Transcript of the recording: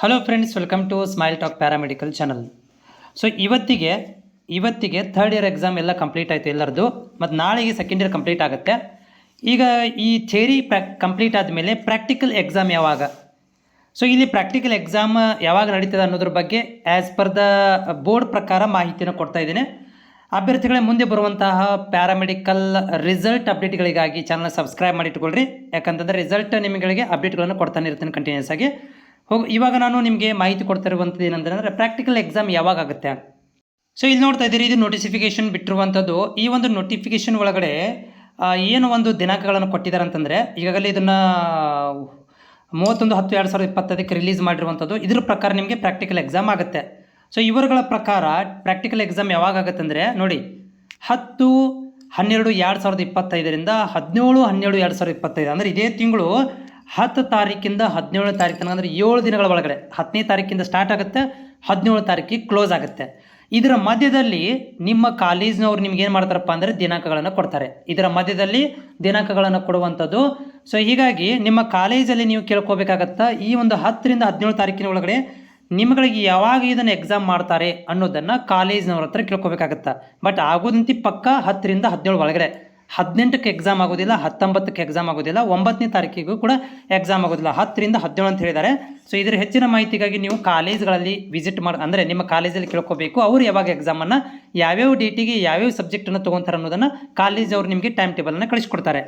Hello friends welcome to smile talk paramedical channel so ಇವತ್ತಿಗೆ ಇವತ್ತಿಗೆ third year exam ಎಲ್ಲ complete ಆಯಿತು ಎಲ್ಲರದು ಮತ್ತು ನಾಳೆಗೆ ಸೆಕೆಂಡ್ ಇಯರ್ ಕಂಪ್ಲೀಟ್ ಆಗುತ್ತೆ. ಈಗ ಈ ಥೇರಿ ಪ್ರಾ ಕಂಪ್ಲೀಟ್ ಆದಮೇಲೆ ಪ್ರಾಕ್ಟಿಕಲ್ ಎಕ್ಸಾಮ್ ಯಾವಾಗ? ಸೊ ಇಲ್ಲಿ ಪ್ರಾಕ್ಟಿಕಲ್ ಎಕ್ಸಾಮ್ ಯಾವಾಗ ನಡೀತದೆ ಅನ್ನೋದ್ರ ಬಗ್ಗೆ ಆ್ಯಸ್ ಪರ್ ದ ಬೋರ್ಡ್ ಪ್ರಕಾರ ಮಾಹಿತಿಯನ್ನು ಕೊಡ್ತಾ ಇದ್ದೀನಿ. ಅಭ್ಯರ್ಥಿಗಳೇ ಮುಂದೆ ಬರುವಂತಹ ಪ್ಯಾರಾಮೆಡಿಕಲ್ ರಿಸಲ್ಟ್ ಅಪ್ಡೇಟ್ಗಳಿಗಾಗಿ ಚಾನಲ್ ಸಬ್ಸ್ಕ್ರೈಬ್ ಮಾಡಿ ಇಟ್ಕೊಳ್ರಿ ಯಾಕಂತಂದರೆ ರಿಸಲ್ಟ್ ನಿಮಗಳಿಗೆ ಅಪ್ಡೇಟ್ಗಳನ್ನು ಕೊಡ್ತಾನೆ ಇರ್ತೀನಿ ಕಂಟಿನ್ಯೂಸ್ ಆಗಿ. ಹೋಗಿ, ಇವಾಗ ನಾನು ನಿಮಗೆ ಮಾಹಿತಿ ಕೊಡ್ತಾ ಇರುವಂಥದ್ದು ಅಂದರೆ ಪ್ರಾಕ್ಟಿಕಲ್ ಎಕ್ಸಾಮ್ ಯಾವಾಗ ಆಗುತ್ತೆ? ಸೊ ಇಲ್ಲಿ ನೋಡ್ತಾ ಇದ್ದೀರಿ, ಇದು ನೋಟಿಫಿಕೇಶನ್ ಬಿಟ್ಟಿರುವಂಥದ್ದು. ಈ ಒಂದು ನೋಟಿಫಿಕೇಶನ್ ಒಳಗಡೆ ಏನು ಒಂದು ದಿನಾಂಕಗಳನ್ನು ಕೊಟ್ಟಿದ್ದಾರೆ ಅಂತಂದರೆ, ಈಗಾಗಲೇ ಇದನ್ನು, ಮೂವತ್ತೊಂದು ಹತ್ತು ಎರಡು ಸಾವಿರದ ಇಪ್ಪತ್ತೈದಕ್ಕೆ ರಿಲೀಸ್ ಮಾಡಿರುವಂಥದ್ದು. ಇದ್ರ ಪ್ರಕಾರ ನಿಮಗೆ ಪ್ರಾಕ್ಟಿಕಲ್ ಎಕ್ಸಾಮ್ ಆಗುತ್ತೆ. ಸೊ ಇವರುಗಳ ಪ್ರಕಾರ ಪ್ರಾಕ್ಟಿಕಲ್ ಎಕ್ಸಾಮ್ ಯಾವಾಗ ಆಗುತ್ತೆ ಅಂದರೆ, ನೋಡಿ, ಹತ್ತು, ಹನ್ನೆರಡು, ಎರಡು ಸಾವಿರದ ಇಪ್ಪತ್ತೈದರಿಂದ ಹದಿನೇಳು, ಹನ್ನೆರಡು, ಎರಡು ಸಾವಿರದ ಇಪ್ಪತ್ತೈದು, ಅಂದರೆ ಇದೇ ತಿಂಗಳು ಹತ್ತು ತಾರೀಕಿಂದ ಹದಿನೇಳು ತಾರೀಕು ಅಂದರೆ ಏಳು ದಿನಗಳ ಒಳಗಡೆ, ಹತ್ತನೇ ತಾರೀಕಿಂದ ಸ್ಟಾರ್ಟ್ ಆಗುತ್ತೆ ಹದಿನೇಳು ತಾರೀಕಿಗೆ ಕ್ಲೋಸ್ ಆಗುತ್ತೆ. ಇದರ ಮಧ್ಯದಲ್ಲಿ ನಿಮ್ಮ ಕಾಲೇಜ್ನವ್ರು ನಿಮ್ಗೆ ಏನು ಮಾಡ್ತಾರಪ್ಪ ಅಂದರೆ ದಿನಾಂಕಗಳನ್ನು ಕೊಡ್ತಾರೆ. ಇದರ ಮಧ್ಯದಲ್ಲಿ ದಿನಾಂಕಗಳನ್ನು ಕೊಡುವಂಥದ್ದು. ಸೊ ಹೀಗಾಗಿ ನಿಮ್ಮ ಕಾಲೇಜಲ್ಲಿ ನೀವು ಕೇಳ್ಕೋಬೇಕಾಗತ್ತಾ ಈ ಒಂದು ಹತ್ತರಿಂದ ಹದಿನೇಳು ತಾರೀಕಿನ ಒಳಗಡೆ ನಿಮ್ಗಳಿಗೆ ಯಾವಾಗ ಇದನ್ನು ಎಕ್ಸಾಮ್ ಮಾಡ್ತಾರೆ ಅನ್ನೋದನ್ನು ಕಾಲೇಜ್ನವ್ರ ಹತ್ರ ಕೇಳ್ಕೊಬೇಕಾಗತ್ತೆ. ಬಟ್ ಆಗೋದಂತಿ ಪಕ್ಕ ಹತ್ತರಿಂದ ಹದಿನೇಳು ಒಳಗಡೆ. ಹದಿನೆಂಟಕ್ಕೆ ಎಕ್ಸಾಮ್ ಆಗೋದಿಲ್ಲ, ಹತ್ತೊಂಬತ್ತಕ್ಕೆ ಎಕ್ಸಾಮ್ ಆಗೋದಿಲ್ಲ, ಒಂಬತ್ತನೇ ತಾರೀಕಿಗೂ ಕೂಡ ಎಕ್ಸಾಮ್ ಆಗೋದಿಲ್ಲ. ಹತ್ತರಿಂದ ಹದಿನೇಳು ಅಂತ ಹೇಳಿದ್ದಾರೆ. ಸೊ ಇದರ ಹೆಚ್ಚಿನ ಮಾಹಿತಿಗಾಗಿ ನೀವು ಕಾಲೇಜ್ಗಳಲ್ಲಿ ವಿಸಿಟ್ ಮಾಡಿ, ಅಂದರೆ ನಿಮ್ಮ ಕಾಲೇಜಲ್ಲಿ ಕೇಳ್ಕೋಬೇಕು. ಅವರು ಯಾವಾಗ ಎಕ್ಸಾಮನ್ನು ಯಾವ್ಯಾವ ಡೇಟಿಗೆ ಯಾವ್ಯಾವ ಸಬ್ಜೆಕ್ಟನ್ನು ತೊಗೊತಾರೆ ಅನ್ನೋದನ್ನು ಕಾಲೇಜ್ ಅವರು ನಿಮಗೆ ಟೈಮ್ ಟೇಬಲನ್ನು ಕಳಿಸ್ಕೊಡ್ತಾರೆ.